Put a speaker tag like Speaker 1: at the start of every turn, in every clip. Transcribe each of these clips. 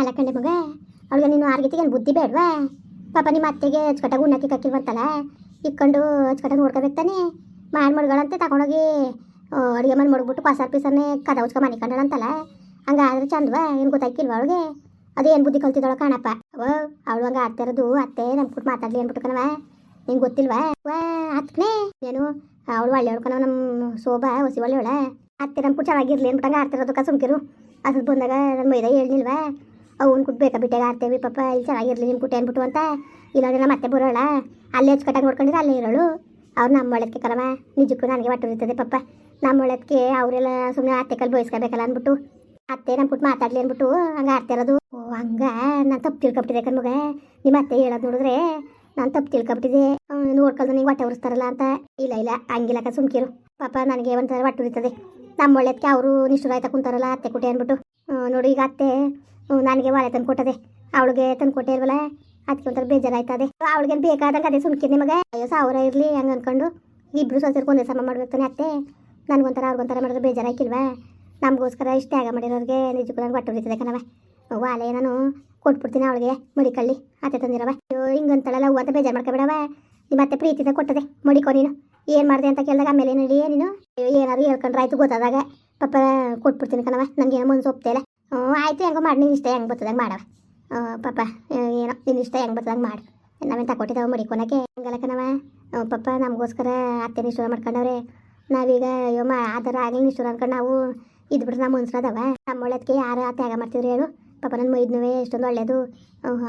Speaker 1: ಅಲ್ಲ ಕಂಡೆ ಮಗ, ಅವಳಿಗೆ ನೀನು ಆರ್ಗತಿಗೆ ಬುದ್ಧಿ ಬೇಡವಾ? ಪಾಪ ನಿಮ್ಮ ಅತ್ತೆಗೆ ಅಚ್ಚುಕಟ್ಟಾಗಿ ಉಣ್ಣಕ್ಕೆ ಕಕ್ಕಿಲ್ವಂತಲ್ಲ ಇಕ್ಕೊಂಡು ಅಚ್ಚುಕಟ್ಟಾಗಿ ನೋಡ್ಕೋಬೇಕು ತಾನೆ. ಮಾಡಿ ಮಡ್ಗಳಂತೆ ತಗೊಂಡೋಗಿ ಅಡುಗೆ ಮಾಡಿ ಮಡ್ಬಿಟ್ಟು ಪಸಾರ್ ಪೀಸನ್ನೇ ಕದ ಉಚ್ಕ ಮನೆ ಕಂಡಳಂತಲ್ಲ ಹಂಗಾದ್ರೆ ಚಂದವಾ? ಏನು ಗೊತ್ತಾಯ್ಕಿಲ್ವ ಅವಳಿಗೆ? ಅದೇನು ಬುದ್ಧಿ ಕಲ್ತಿದ್ದಾಳ ಕಾಣಪ್ಪ. ಓ ಅವಳು ಹಂಗೆ ಆಡ್ತಾ ಅತ್ತೆ ನಮ್ಮ ಕುಟ್ ಮಾತಾಡ್ಲಿ ಅನ್ಬಿಟ್ಟು ಕಣವಾ ನಿಂಗೆ ಗೊತ್ತಿಲ್ವಾ? ವಾ ಅತ್ಕನೇ ಏನು? ಅವಳು ಒಳ್ಳೆ ಕಣವ ನಮ್ಮ ಶೋಭಾ, ಹೊಸಿ ಒಳ್ಳೆಯವಳ? ಅತ್ತೆ ನಮ್ಮ ಕುಟ್ ಚೆನ್ನಾಗಿರ್ಲಿ ಏನ್ಬಿಟ್ಟಂಗೆ ಆಡ್ತಿರೋದು ಕ ಸುಮ್ಕಿರು. ಬಂದಾಗ ನನ್ನ ಮೈದ ಹೇಳಿಲ್ವಾ ಅವ್ನು ಕುಟ್ಬೇಕಾ ಬಿಟ್ಟಾಗ ಆಡ್ತೇವೆ, ಪಾಪ ಇಲ್ಲಿ ಚೆನ್ನಾಗಿರಲಿ ನಿಮ್ಮ ಕುಟ್ಟೆ ಅಂದ್ಬಿಟ್ಟು ಅಂತ. ಇಲ್ಲಾಂದ್ರೆ ನಮ್ಮ ಅತ್ತೆ ಬರೋಳ, ಅಲ್ಲೇ ಹಚ್ಕಟ್ಟಾಗಿ ನೋಡ್ಕೊಂಡಿದ್ರೆ ಅಲ್ಲೇ ಇರೋಳು. ಅವ್ರು ನಮ್ಮ ಒಳಕ್ಕೆ ಕರವ ನಿಜಕ್ಕೂ ನನಗೆ ಒಟ್ಟು ಇರ್ತದೆ ಪಾಪ. ನಮ್ಮ ಒಳಕ್ಕೆ ಅವರೆಲ್ಲ ಸುಮ್ಮನೆ ಅತ್ತೆ ಕಲ್ ಬಯಸ್ಕೋಬೇಕಲ್ಲ ಅಂದ್ಬಿಟ್ಟು ಅತ್ತೆ ನಮ್ಮ ಪುಟ್ಟು ಮಾತಾಡ್ಲಿ ಅಂದ್ಬಿಟ್ಟು ಹಂಗೆ ಆಡ್ತಿರೋದು ಓ, ಹಂಗ? ನಾನು ತಪ್ಪು ತಿಳ್ಕೊಬಿಟ್ಟಿದೆ ಕಣ್ಮಗ. ನಿಮ್ಮ ಅತ್ತೆ ಹೇಳೋದು ನೋಡಿದ್ರೆ ನಾನು ತಪ್ಪು ತಿಳ್ಕೊಬಿಟ್ಟಿದೆ. ನೋಡ್ಕೊಳ್ದು ನಿಂಗೆ ಹೊಟ್ಟೆ ಉರಿಸ್ತಾರಲ್ಲ ಅಂತ. ಇಲ್ಲ ಇಲ್ಲ ಹಂಗಿಲ್ಲಕ ಸುಮ್ಕಿರು. ಪಾಪ ನನಗೆ ಒಂಥರ ಹೊಟ್ಟೆ ಉರಿತದೆ. ನಮ್ಮ ಒಳ್ಳೆದಕ್ಕೆ ಅವರು ನಿಷ್ಠುರ ಆಯ್ತಾ ಕುಂತಾರಲ್ಲ ಅತ್ತೆ ಕೊಟ್ಟೆ ಅಂದ್ಬಿಟ್ಟು ನೋಡಿ ಈಗ ಅತ್ತೆ ನನಗೆ ಒಲೆ ತಂದು ಕೊಟ್ಟದೆ. ಅವಳಿಗೆ ತಂದು ಕೊಟ್ಟೆ ಅದಕ್ಕೆ ಒಂಥರ ಬೇಜಾರಾಯ್ತದೆ. ಅವಳಿಗೆ ಬೇಕಾದಂಗೆ ಅದೇ ಸುಮ್ಕಿ ನಿಮಗೆ ಅಯ್ಯೋ, ಸಾವಿರ ಇರಲಿ ಹಂಗೆ ಅನ್ಕೊಂಡು ಇಬ್ರು ಸ್ವಲ್ಪ ಒಂದೇ ಸಮ ಮಾಡ್ಬೇಕು ಅತ್ತೆ. ನನಗೊಂಥರ ಅವ್ರಿಗೊಂಥರ ಮಾಡಿದ್ರೆ ಬೇಜಾರಾಕಿಲ್ವಾ ನಮಗೋಸ್ಕರ ಇಷ್ಟ ಆಗ ಮಾಡಿರೋರಿಗೆ ನಿಜಕ್ಕೂ ನನಗೆ ಬಟ್ಟೆ ಹೊಡಿತದೆ ಕಣವ ವಾಲೆ ನಾನು ಕೊಟ್ಬಿಡ್ತೀನಿ ಅವಳಿಗೆ, ಮಡಿಕಳ್ಳಿ, ಅತ್ತೆ ತಂದಿರವ ಅಯ್ಯೋ ಹಿಂಗಂತಳಲ್ಲ ಹೂ ಅಂತ ಬೇಜಾರು ಮಾಡ್ಕೊಬೇಡವ ನಿಮ್ಮ ಅತ್ತೆ ಪ್ರೀತಿದ ಕೊಟ್ಟದೆ, ಮಡಿಕೋ ನೀನು. ಏನು ಮಾಡಿದೆ ಅಂತ ಕೇಳಿದಾಗ ಆಮೇಲೆ ನಡಿ ನೀನು? ಏನಾದ್ರು ಹೇಳ್ಕೊಂಡ್ರೆ ಆಯ್ತು ಗೊತ್ತಾದಾಗ. ಪಾಪ ಕೊಟ್ಬಿಡ್ತೀನಿ ಕಣವ ನನಗೇನೋ ಮನ್ಸು ಒಪ್ತಾ ಇಲ್ಲ. ಹ್ಞೂ ಆಯ್ತು ಹೆಂಗೋ ಮಾಡಿ. ನೀನು ಇಷ್ಟ ಹೆಂಗೆ ಬರ್ತದಾಗ ಮಾಡವ ಪಾಪ ಏನೋ ನಿನ್ನ ಇಷ್ಟ ಹೆಂಗೆ ಬರ್ತದಾಗ ಮಾಡು. ನಾವೇನು ತಗೊಟ್ಟಿದ್ದಾವೆ ಮಡಿಕೊನಕ್ಕೆ ಕೊನಕ್ಕೆ ಆ, ಪಾಪ ನಮಗೋಸ್ಕರ ಅತ್ತೆ ನಿಷ್ಠುರ ಮಾಡ್ಕೊಂಡವ್ರೆ. ನಾವೀಗ ಅಯ್ಯೋ ಮಾ ಆಧಾರ ಆಗಲಿ ನಿಷ್ಠುರ ಅನ್ಕೊಂಡು ನಾವು ಇದು ಬಿಟ್ಟು ನಮ್ಮ ಮನ್ಸರದವ ನಮ್ಮ ಒಳ್ಳೆದಕ್ಕೆ ಯಾರು ಆ ತ್ಯಾಗ ಮಾಡ್ತಿದ್ರು ಹೇಳು. ಪಾಪ ನನ್ನ ಮೈದ್ನುವೆ ಎಷ್ಟೊಂದು ಒಳ್ಳೆಯದು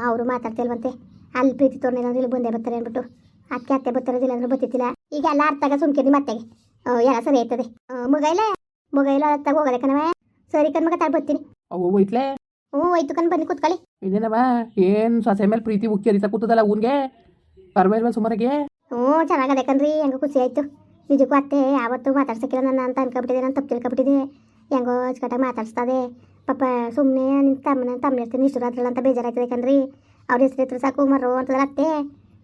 Speaker 1: ಅವರು ಮಾತಾಡ್ತಿಲ್ವಂತೆ. ಅಲ್ಲಿ ಪ್ರೀತಿ ತೋರ್ನಿಲ್ಲ ಇಲ್ಲಿ ಬಂದೇ ಬರ್ತಾರೆ ಅಂದ್ಬಿಟ್ಟು. ಅತ್ತೆ ಅತ್ತೆ ಬರ್ತಾರದಿಲ್ಲ ಅಂದ್ರೆ ಬರ್ತಿತ್ತಿಲ್ಲ ಈಗ ಎಲ್ಲ ಅರ್ಥಾಗ ಸುಮ್ಕಿರಿ ಮತ್ತೆಗೆ ಎಲ್ಲ ಸರಿ ಆಯ್ತದೆ. ಮಗ ಮೊಗೈಲ ಅರ್ಥಾಗ ಇಲ್ಲ ಅತ್ತಾಗ ಹೋಗದೆ ಕಣವ ಸರಿ ಕಣ್ ತಾಳ್ ಬರ್ತೀನಿ
Speaker 2: ಅವು ಹೋಯ್ತ್ಲೆ
Speaker 1: ಹ್ಞೂ ಹೋಯ್ತು ಕಣ್ ಬನ್ನಿ ಕೂತ್ಕೊಳ್ಳಿ.
Speaker 2: ಇದೇನವ ಏನ್ ಸೊಸೆ ಮೇಲೆ ಪ್ರೀತಿ ಉಕ್ಕಿ ಹರಿತಾ ಕೂತದಲ್ಲ ಅವನ್ಗೆ ಪರವಾಗಿಲ್ವ ಸುಮಾರಿಗೆ?
Speaker 1: ಹ್ಞೂ ಚೆನ್ನಾಗದೆ ಕಣ್ರಿ ಹೆಂಗೋ ಖುಷಿ ಆಯ್ತು. ನಿಜಕ್ಕೂ ಅತ್ತೆ ಯಾವತ್ತೂ ಮಾತಾಡ್ಸಕ್ಕಿಲ್ಲ ನನ್ನ ಅಂತ ಅನ್ಕೊಬಿಟ್ಟಿದೆ ನಾನು ತಪ್ಪು ತಿಳ್ಕೊಬಿಟ್ಟಿದೆ ಹೆಂಗೋ ಅಚ್ಚುಕಟ್ಟಾಗಿ ಮಾತಾಡ್ಸ್ತದೆ. ಪಾಪ ಸುಮ್ಮನೆ ನಿನ್ನ ತಮ್ಮನ ತಮ್ಮ ಇರ್ತೀನಿ ಇಷ್ಟು ರಾತ್ರಿ ಅಂತ ಬೇಜಾರಾಯ್ತದೆ ಕಣ್ರಿ. ಅವ್ರ ಹೆಸರು ಹೆಸರು ಸಾಕು ಮರೋ ಅಂತದಲ್ಲ ಅತ್ತೆ.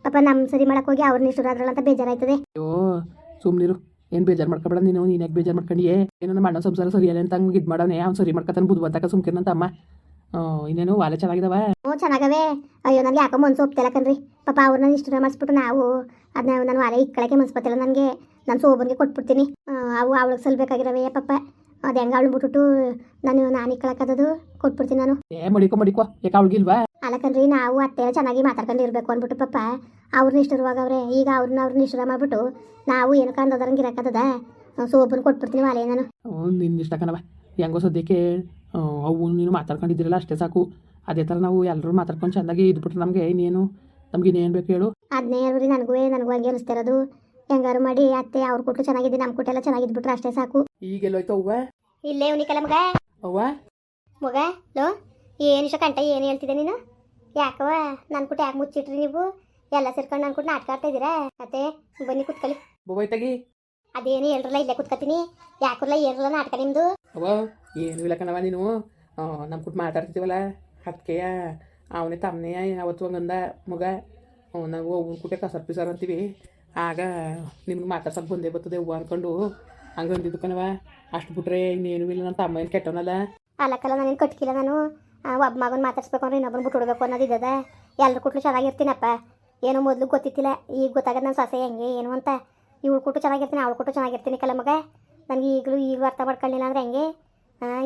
Speaker 1: ಪಾಪ ನಮ್ಮ ಸರಿ ಮಾಡಕ್ಕೆ ಹೋಗಿ ಅವ್ರನ್ನ ಇಷ್ಟು ರಾತ್ರಿ ಅಂತ ಬೇಜಾರಾಯ್ತದೆ.
Speaker 2: ಅಯ್ಯೋ ಸುಮ್ನಿರು. ಏನು ಬೇಜಾರು ಮಾಡ್ಕೊಬೇಡ ನೀನು ನೀನು ಯಾಕೆ ಬೇಜಾರು ಮಾಡ್ಕೊಂಡಿಯೇ? ಏನೋ ನಮ್ಮ ಅಣ್ಣ ಸಂಸಾರ ಸರಿಯಲ್ಲ ಅಂತ ಹಂಗೆ ಇದು ಯಾವ್ ಅವ್ನು ಸರಿ ಮಾಡ್ಕೊತಾನೆ ಬುದ್ಧಿವಂತಕ ಸುಮ್ಕಿರ್ನಂತ ಅಮ್ಮ. ಆ, ಇನ್ನೇನು ವಾಲೆ ಚೆನ್ನಾಗಿದಾವ?
Speaker 1: ಹ್ಞೂ ಚೆನ್ನಾಗವೆ. ಅಯ್ಯೋ ನನಗೆ ಯಾಕೋ ಮನ್ಸು ಒಪ್ತಿಲ್ಲ ಕಣ್ರಿ. ಪಾಪ ಅವ್ರನ್ನ ಇಷ್ಟು ಮಾಡಿಸ್ಬಿಟ್ಟು ನಾವು ಅದನ್ನ ನಾನು ವಾಲೆ ಇಕ್ಕಳಕ್ಕೆ ಮನ್ಸ್ಬತ್ತಿಲ್ಲ ನನಗೆ. ನಾನು ಸೋಬನ್ಗೆ ಕೊಟ್ಬಿಡ್ತೀನಿ. ಅವು ಅವಳಿಗೆ ಸಲ್ಬೇಕಾಗಿರವೆ ಪಾಪ. ಅದು ಹೆಂಗೆ ಅವಳು ಬಿಟ್ಬಿಟ್ಟು ನಾನು ನಾನು ಇಕ್ಕಳಕ್ಕದದು ಕೊಟ್ಬಿಡ್ತೀನಿ ನಾನು.
Speaker 2: ಏ ಮಡಿಕೋ ಮಡಿಕೋ. ಯಾಕೆ ಅವಳಿಗಿಲ್ವಾ
Speaker 1: ಅಲ್ಲ ಕಣ್ರಿ ನಾವು ಅತ್ತೆ ಚೆನ್ನಾಗಿ ಮಾತಾಡ್ಕೊಂಡು ಇರಬೇಕು ಅಂದ್ಬಿಟ್ಟು ಪಪ್ಪ ಅವ್ರನ್ನ ಇಷ್ಟರುವಾಗವ್ರೆ ಈಗ ಅವ್ರನ್ನ ಅವ್ರನ್ನ ಇಷ್ಟರ ಮಾಡ್ಬಿಟ್ಟು ನಾವು ಏನು ಕಂದದ್ರಂಗೆ ಇರಕ್ಕದ ಸೋಪನ್ನು ಕೊಟ್ಬಿಡ್ತೀನಿ ವಾಲೆ ನಾನು.
Speaker 2: ನಿನ್ನ ಇಷ್ಟ ಕಣವ ಹೆಂಗೋ ಸದ್ಯಕ್ಕೆ ಅವು ನೀನು ಮಾತಾಡ್ಕೊಂಡಿದ್ದೀರಲ್ಲ ಅಷ್ಟೇ ಸಾಕು. ಅದೇ ಥರ ನಾವು ಎಲ್ಲರೂ ಮಾತಾಡ್ಕೊಂಡು ಚೆಂದಾಗಿ ಇದ್ಬಿಟ್ರೆ ನಮಗೆ ಇನ್ನೇನು ನಮ್ಗೆ ಇನ್ನೇನು ಬೇಕು ಹೇಳು.
Speaker 1: ಅದನ್ನೇ ಹೇಳ್ರಿ ನನಗೂ ನನಗೂ ಹಂಗೆ ಅನಿಸ್ತಿರೋದು ಹೆಂಗಾರು ಮಾಡಿ ಅತ್ತೆ ಅವ್ರ ಕೊಟ್ಟು ಚೆನ್ನಾಗಿದೆ ನಮ್ಮ ಕೊಟ್ಟೆಲ್ಲ ಚೆನ್ನಾಗಿದ್ಬಿಟ್ರೆ ಅಷ್ಟೇ ಸಾಕು.
Speaker 2: ಈಗೆಲ್ಲೋಯ್ತು ಅವ್ವ?
Speaker 1: ಇಲ್ಲೇ ಉನಿಕಲ್ಲ ಮಗ.
Speaker 2: ಅವ್ವ?
Speaker 1: ಮಗ ಲೋ ಏನು ಇಷ್ಟ ಕಂಟ ಏನು ಹೇಳ್ತಿದ್ದೆ ನೀನು? ಯಾಕವ ನನ್ನ ಕೂಟ ಯಾಕೆ ಮುಚ್ಚಿಟ್ರಿ ನೀವು? ಎಲ್ಲ ಸೇರ್ಕೊಂಡು ನನ್ನ ಕುಟ ನಾಟಕ ಆಡ್ತಾ ಇದ್ದೀರಾ ಮತ್ತೆ ಬನ್ನಿ ಕುತ್ಕೊಳ್ಳಿ.
Speaker 2: ಬೊಬ್ಬೈತಾಗಿ
Speaker 1: ಅದೇನು ಎಲ್ರಲ್ಲ ಇಲ್ಲೇ ಕುತ್ಕತೀನಿ ಯಾಕಲ್ಲ ಏನ್ರಲ್ಲ ನಾಟಕ ನಿಮ್ಮದು
Speaker 2: ಏನು ಇಲ್ಲ ಕಣವ ನೀನು. ನಮ್ಮ ಕುಟ ಮಾತಾಡ್ತಿದ್ದೀವಲ್ಲ ಹತ್ಕೆಯ ಅವನೇ ತಮ್ಮನೇ ಅವತ್ತು ಹಂಗಂದ ಮಗ. ನಾವು ಅವ್ನ ಕುಟೆ ಕಸರ್ ಪಿಸರ್ ಅಂತೀವಿ. ಆಗ ನಿಮ್ಗೆ ಮಾತಾಡ್ಸಕ್ ಬಂದೇ ಬರ್ತದೆ ಹೂವು ಅನ್ಕೊಂಡು. ಹಂಗೆ ಅಂದಿದ್ದು ಕಣವ ಅಷ್ಟು ಬಿಟ್ರೆ ಇನ್ನೇನು ಇಲ್ಲ ನನ್ನ ತಮ್ಮ ಏನು ಕೆಟ್ಟವನಲ್ಲ.
Speaker 1: ಅಲ್ಲಕ್ಕಲ್ಲ ನಾನೇನು ಕಟ್ಕಿಲ್ಲ ನಾನು. ಒಬ್ಬ ಮಗನ ಮಾತಾಡ್ಸ್ಬೇಕು ಅಂದ್ರೆ ಇನ್ನೊಬ್ಬನ ಬಿಟ್ಟು ಬಿಡ್ಬೇಕು ಅನ್ನೋದಿದ್ದದ ಎಲ್ಲರ ಕುಟ್ಲು ಚೆನ್ನಾಗಿರ್ತೀನಪ್ಪ. ಏನೋ ಮೊದಲು ಗೊತ್ತಿತ್ತಿಲ್ಲ. ಈಗ ಗೊತ್ತಾಗದ ನನ್ನ ಸೊಸೆ ಹೆಂಗೆ, ಏನು ಅಂತ. ಇವಳು ಕೊಟ್ಟು ಚೆನ್ನಾಗಿರ್ತೀನಿ, ಅವಳು ಕೊಟ್ಟು ಚೆನ್ನಾಗಿರ್ತೀನಿ ಕಲ ಮಗ. ನನಗೆ ಈಗಲೂ ಈಗಲೂ ಅರ್ಥ ಮಾಡ್ಕೊಳ್ಳಿಲ್ಲ ಅಂದ್ರೆ ಹೆಂಗೆ?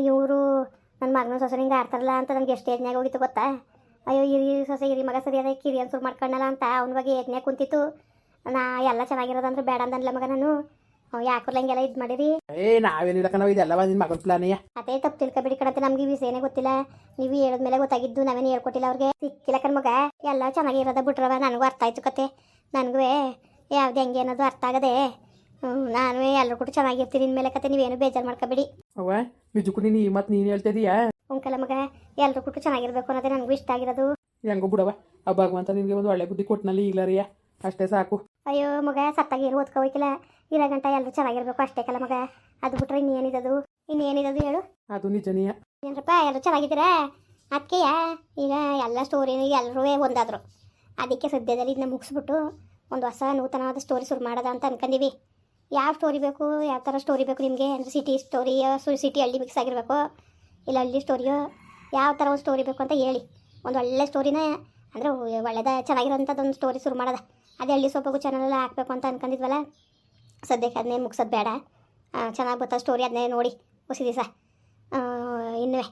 Speaker 1: ಇವರು ನನ್ನ ಮಗನ ಸೊಸೆ ಹಿಂಗೆ ಆಡ್ತಾರಲ್ಲ ಅಂತ ನನಗೆ ಎಷ್ಟು ಏಜ್ನಾಗ ಹೋಗಿತ್ತು ಗೊತ್ತಾ? ಅಯ್ಯೋ, ಇರಿ ಸೊಸೆ, ಇರಿ ಮಗ ಸರಿಯಾದ ಕಿರಿ ಅನ್ಸುರು ಮಾಡ್ಕೊಂಡಲ್ಲ ಅಂತ. ಅವನ ಬಗ್ಗೆ ಏಜ್ನಾಗ ಕುಂತಿತ್ತು. ನಾ ಎಲ್ಲ ಚೆನ್ನಾಗಿರೋದಂದ್ರೆ ಬೇಡ ಅಂದಲ್ಲ ಮಗ ನಾನು. ಯಾಕಲ್ಲ ಇದ್ ಇದು ಮಾಡಿರಿ
Speaker 2: ಏ ನಾವೇನಿಲ್ಲ ಕಣವ ಇದೆಲ್ಲ ನಿನ್ನ ಮಗನ ಪ್ಲಾನೆಯ
Speaker 1: ಅದೇ ತಪ್ಪು ತಿಳ್ಕೊಬಿಡಿ ಕಣತೆ ನಮ್ಗೆ ವಿಷಯನೇ ಗೊತ್ತಿಲ್ಲ. ನೀವು ಹೇಳಿದ್ಮೇಲೆ ಗೊತ್ತಾಗಿದ್ದು ನಾವೇನು ಹೇಳ್ಕೊಟ್ಟಿಲ್ಲ ಅವ್ರಿಗೆ. ಸಿಕ್ಕಿಲ್ಲ ಕಣ್ ಮಗ ಎಲ್ಲ ಚೆನ್ನಾಗಿರೋದ ಬಿಟ್ರವ ನನಗೂ ಅರ್ಥ ಆಯ್ತು ಕತೆ. ನನಗೂ ಯಾವ್ದು ಹೆಂಗೆ ಅನ್ನೋದು ಅರ್ಥ ಆಗದೆ. ನಾನು ಎಲ್ಲರೂ ಕೂಡ ಚೆನ್ನಾಗಿರ್ತೀನಿ ಇನ್ಮೇಲೆ ಕತೆ ನೀವೇನು ಬೇಜಾರು ಮಾಡ್ಕೋಬೇಡಿ.
Speaker 2: ಅವ್ವ ನಿಜಕ್ಕೂ ನೀನು ಈ ಮತ್ತು ನೀನು ಹೇಳ್ತಿದೀಯಾ?
Speaker 1: ಉಂಕಲ ಮಗ ಎಲ್ಲರೂ ಕೂಡ ಚೆನ್ನಾಗಿರ್ಬೇಕು ಅನ್ನೋದೇ ನನಗೂ ಇಷ್ಟ ಆಗಿರೋದು.
Speaker 2: ಹೆಂಗೋ ಬಿಡವ ಆ ಭಗವಂತ ನಿನಗೆ ಒಂದು ಒಳ್ಳೆ ಬುದ್ಧಿ ಕೊಟ್ಟನಲ್ಲಿ ಈಗಲರಿಯ. ಅಷ್ಟೇ ಸಾಕು.
Speaker 1: ಅಯ್ಯೋ ಮಗ ಸತ್ತಾಗಿ ಏನು ಓದ್ಕೋಬೇಕಿಲ್ಲ ಇರೋ ಗಂಟ ಎಲ್ಲರೂ ಚೆನ್ನಾಗಿರ್ಬೇಕು ಅಷ್ಟೇ ಕಲ ಮಗ. ಅದು ಬಿಟ್ರೆ ಇನ್ನೇನಿದದು? ಇನ್ನೇನಿದದು ಹೇಳು?
Speaker 2: ಅದು ನಿಜನೀಯ.
Speaker 1: ಏನರಪ್ಪ ಎಲ್ಲರೂ ಚೆನ್ನಾಗಿದ್ದೀರಾ? ಅದಕ್ಕೆಯ ಈಗ ಎಲ್ಲ ಸ್ಟೋರಿ ಎಲ್ಲರೂ ಒಂದಾದರು. ಅದಕ್ಕೆ ಸದ್ಯದಲ್ಲಿ ಇದನ್ನ ಮುಗಿಸ್ಬಿಟ್ಟು ಒಂದು ಹೊಸ ನೂತನವಾದ ಸ್ಟೋರಿ ಶುರು ಮಾಡೋದ ಅಂತ ಅನ್ಕೊಂಡಿವಿ ಯಾವ ಸ್ಟೋರಿ ಬೇಕು ಯಾವ ಥರ ಸ್ಟೋರಿ ಬೇಕು ನಿಮಗೆ? ಅಂದರೆ ಸಿಟಿ ಸ್ಟೋರಿಯೋ ಸು ಸಿಟಿ ಹಳ್ಳಿ ಮಿಕ್ಸ್ ಆಗಿರಬೇಕು? ಇಲ್ಲ ಹಳ್ಳಿ ಸ್ಟೋರಿಯೋ ಯಾವ ಥರ ಒಂದು ಸ್ಟೋರಿ ಬೇಕು ಅಂತ ಹೇಳಿ. ಒಂದು ಒಳ್ಳೆ ಸ್ಟೋರಿನ ಅಂದರೆ ಒಳ್ಳೆದ ಚೆನ್ನಾಗಿರೋಂಥದ್ದೊಂದು ಸ್ಟೋರಿ ಶುರು ಮಾಡೋದ. ಅದೇ ಹಳ್ಳಿ ಸೊಪ್ಪಗು ಚಾನಲಲ್ಲಿ ಹಾಕ್ಬೇಕು ಅಂತ ಅನ್ಕೊಂಡಿದ್ವಲ್ಲ ಸದ್ಯಕ್ಕೆ ಅದನ್ನೇ ಮುಗ್ಸೋದು ಬೇಡ. ಚೆನ್ನಾಗಿ ಬರ್ತಾ ಸ್ಟೋರಿ ಅದನ್ನೇ ನೋಡಿ ಹೊಸ ದಿವಸ. ಇನ್ನೂ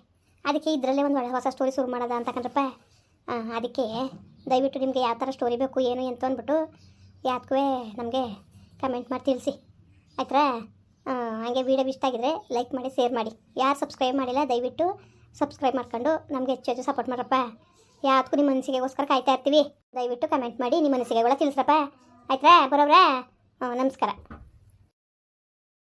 Speaker 1: ಅದಕ್ಕೆ ಇದರಲ್ಲೇ ಒಂದು ಹೊಸ ಸ್ಟೋರಿ ಶುರು ಮಾಡೋದ ಅಂತಕಂದ್ರಪ್ಪ ಆ, ಅದಕ್ಕೆ ದಯವಿಟ್ಟು ನಿಮಗೆ ಯಾವ ಥರ ಸ್ಟೋರಿ ಬೇಕು ಏನು ಅಂತ ಅಂದ್ಬಿಟ್ಟು ಯಾತ್ಕೂ ನಮಗೆ ಕಮೆಂಟ್ ಮಾಡಿ ತಿಳಿಸಿ. ಆಯ್ತಾ ಹಾಗೆ ವೀಡಿಯೋ ಇಷ್ಟ ಆಗಿದ್ರೆ ಲೈಕ್ ಮಾಡಿ ಶೇರ್ ಮಾಡಿ. ಯಾರು ಸಬ್ಸ್ಕ್ರೈಬ್ ಮಾಡಿಲ್ಲ ದಯವಿಟ್ಟು ಸಬ್ಸ್ಕ್ರೈಬ್ ಮಾಡ್ಕೊಂಡು ನಮಗೆ ಹೆಚ್ಚು ಹೆಚ್ಚು ಸಪೋರ್ಟ್ ಮಾಡ್ರಪ್ಪ. ಯಾವ್ದಕ್ಕೂ ನಿಮ್ಮ ಮನಸ್ಸಿಗೆಗೋಸ್ಕರ ಕಾಯ್ತಾ ಇರ್ತೀವಿ. ದಯವಿಟ್ಟು ಕಮೆಂಟ್ ಮಾಡಿ ನಿಮ್ಮ ಮನಸ್ಸಿಗೆಗಳ ತಿಳಿಸ್ರಪ್ಪ. ಆಯ್ತಾ ಬರೋಬ್ರಾ ನಮಸ್ಕಾರ